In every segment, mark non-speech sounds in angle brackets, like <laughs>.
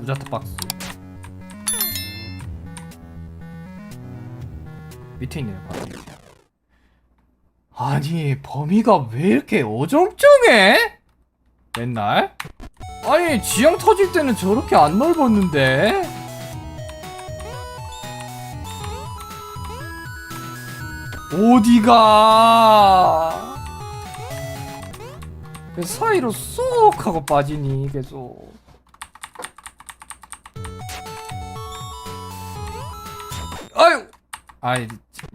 우자트 박스 밑에 있네요 바로. 아니 범위가 왜 이렇게 어정쩡해? 맨날? 아니 지형 터질 때는 저렇게 안 넓었는데 어디가 왜 사이로 쏙 하고 빠지니 계속 아유. 아이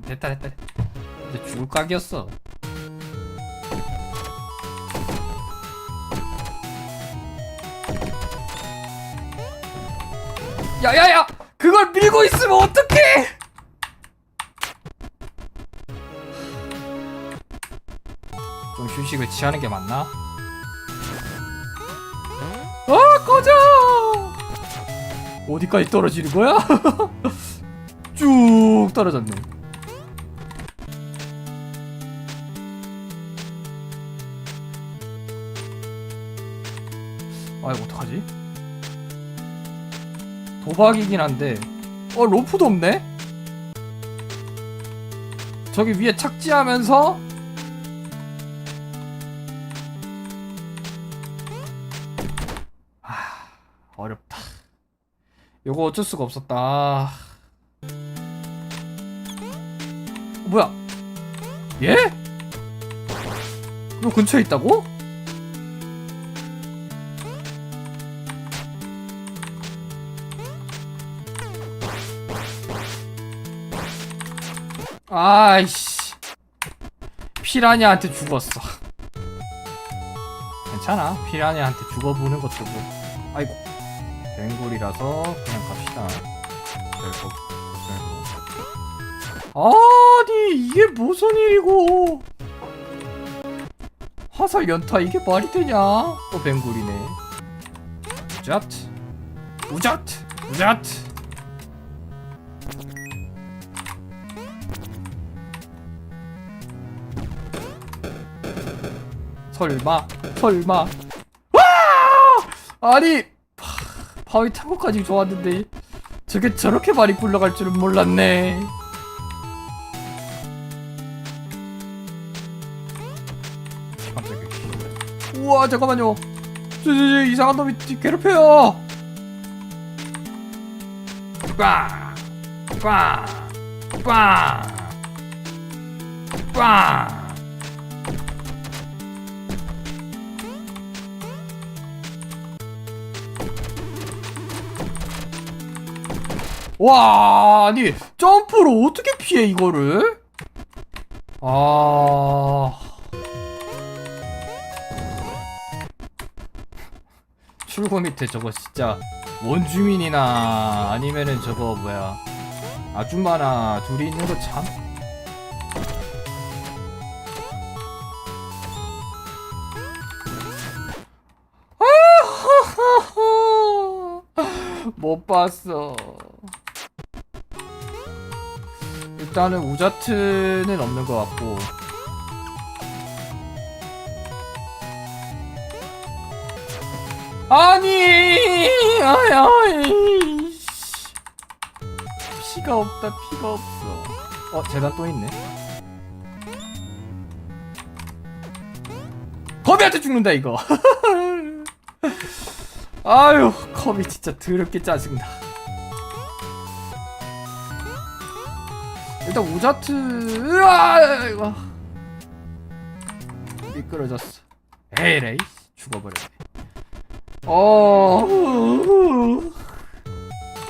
됐다 됐다. 이제 죽을 각이었어. 야야야. 그걸 밀고 있으면 어떡해? 좀 휴식을 취하는 게 맞나? 아 꺼져! 어디까지 떨어지는 거야? <laughs> 쭉 떨어졌네. 아 이거 어떡하지? 도박이긴 한데. 어 로프도 없네? 저기 위에 착지하면서? 아 어렵다. 요거 어쩔 수가 없었다 뭐야? 예? 요 근처에 있다고? 아이씨. 피라냐한테 죽었어. 괜찮아. 피라냐한테 죽어보는 것도 뭐. 아이고. 뱅골이라서 그냥 갑시다. 별거 아니 이게 무슨 일이고? 화살 연타 이게 말이 되냐? 또 뱅골이네. 우자트 우자트 우자트 설마 설마. 와! 아니 파, 바위 탄 것까지 좋았는데 저게 저렇게 많이 굴러갈 줄은 몰랐네 우와 잠깐만요 저, 저, 저 이상한 놈이 뒤- 괴롭혀요 꽝! 꽝! 꽝! 꽝! 와 아니 점프로 어떻게 피해 이거를 아 출구 밑에 저거 진짜 원주민이나 아니면은 저거 뭐야 아줌마나 둘이 있는 거 참 못 봤어. 일단은 우자트는 없는 것 같고. 아니, 아이. 피가 없다, 피가 없어. 어, 재단 또 있네. 거미한테 죽는다 이거. <laughs> 아유, 컵이 진짜 더럽게 짜증나. 일단 우자트, 으아, 이거 미끄러졌어. 에이레이, 죽어버렸네. 어,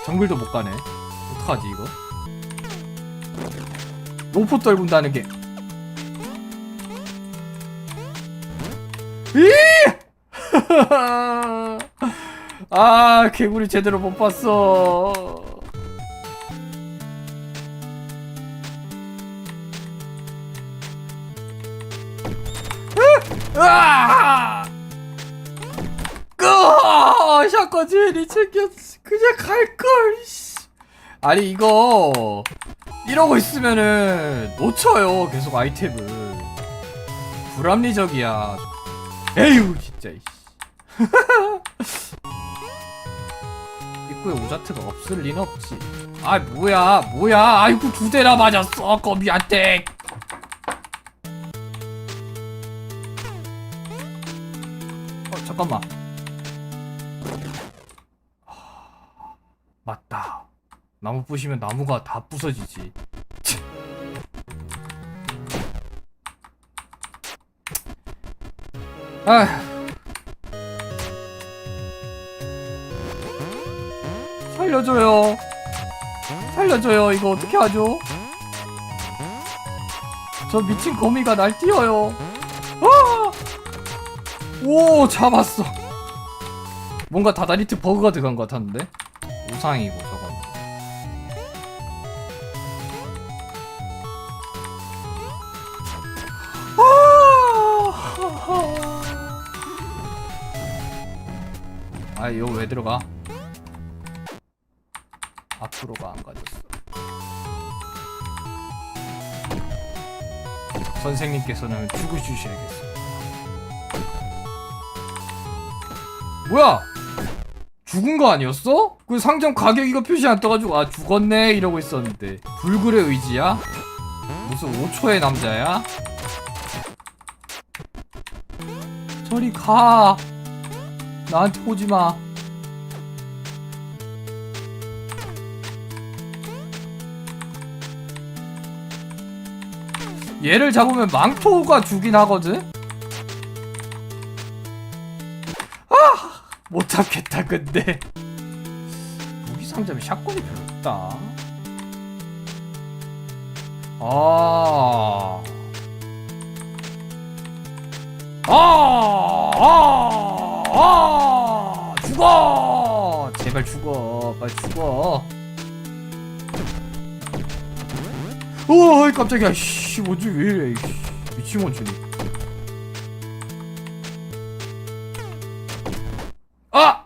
정글도 못 가네. 어떡하지 이거? 로포 떨군다는 게. 이! <laughs> 아 개구리 제대로 못 봤어 끄! 샷건 제일이 챙겼어 그냥 갈걸 씨. 아니 이거 이러고 있으면은 놓쳐요 계속 아이템을 불합리적이야 에휴 진짜 이씨. <laughs> 입구에 오자트가 없을 리는 없지. 아 뭐야 뭐야 아이고 두 대나 맞았어 거미한테. 어 잠깐만. 나무 부시면 나무가 다 부서지지. 아휴. 살려줘요. 살려줘요. 이거 어떻게 하죠? 저 미친 거미가 날 뛰어요. 아! 오, 잡았어. 뭔가 다다리트 버그가 들어간 것 같았는데? 우상이고, 아, 아 이거 왜 들어가? 앞으로가 안 가졌어. 선생님께서는 죽으주셔야겠어. 뭐야? 죽은 거 아니었어? 그 상점 가격 이거 표시 안 떠가지고 아 죽었네 이러고 있었는데 불굴의 의지야? 무슨 5초의 남자야? 저리 가 나한테 오지 마 얘를 잡으면 망토가 죽긴 하거든? 아! 못 잡겠다 근데 무기 상점에 샷건이 별로 없다 아... 아! 아! 아! 죽어! 제발 죽어 빨리 죽어 오 깜짝이야 씨 뭐지 왜 이래 미친 원준이 아!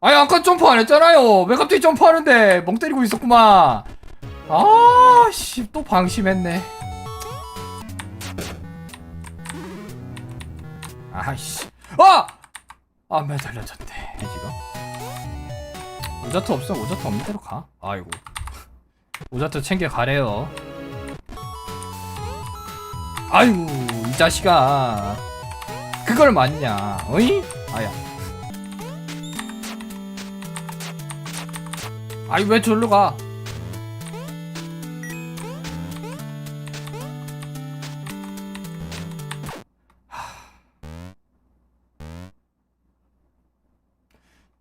아니 아까 점프 안 했잖아요 왜 갑자기 점프하는데 멍 때리고 있었구만 아씨 또 방심했네 아이씨 아! 아 매달려졌네 지금 오자트 없으면 오자트 없는 대로 가 아이고 오자트 챙겨 가래요. 아이고 이 자식아 그걸 맞냐? 어이? 아야. 아이 왜 절로 가?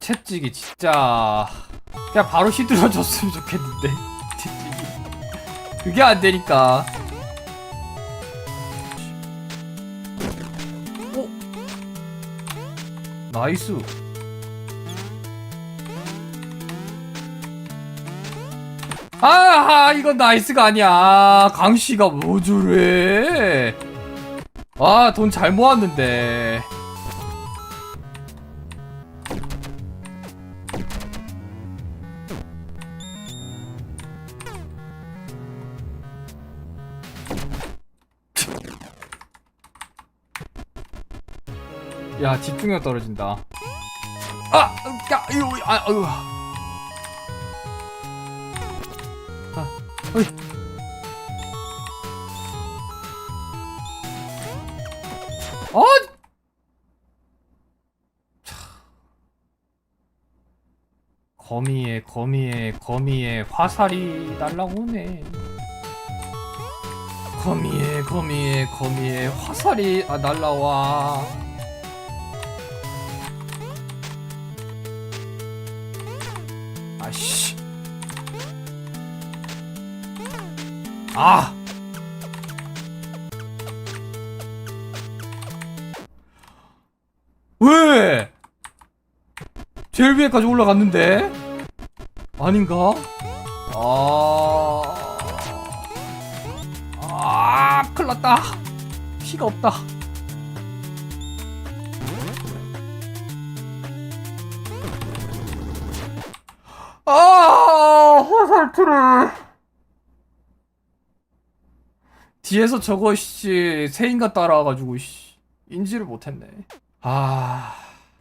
채찍이 진짜 그냥 바로 휘둘러줬으면 좋겠는데. 채찍이 <laughs> 그게 안 되니까. 오! 나이스. 아하 이건 나이스가 아니야. 강씨가 뭐 저래. 아돈 잘 모았는데 야 집중력 떨어진다. 아! 야 이거 아 어휴. 아 어이. 아 거미에 거미에 거미에 화살이 날라오네. 거미에 거미에 거미에 화살이 아 날라와 아씨 아 왜? 제일 위에까지 올라갔는데? 아닌가? 아... 아, 큰일 났다. 피가 없다. 아, 화살투를. 뒤에서 저거 씨 새인가 따라와가지고 씨 인지를 못했네. 아,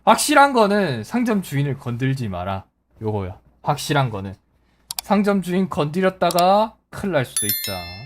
확실한 거는 상점 주인을 건들지 마라. 요거야. 확실한 거는 상점 주인 건드렸다가 큰일 날 수도 있다.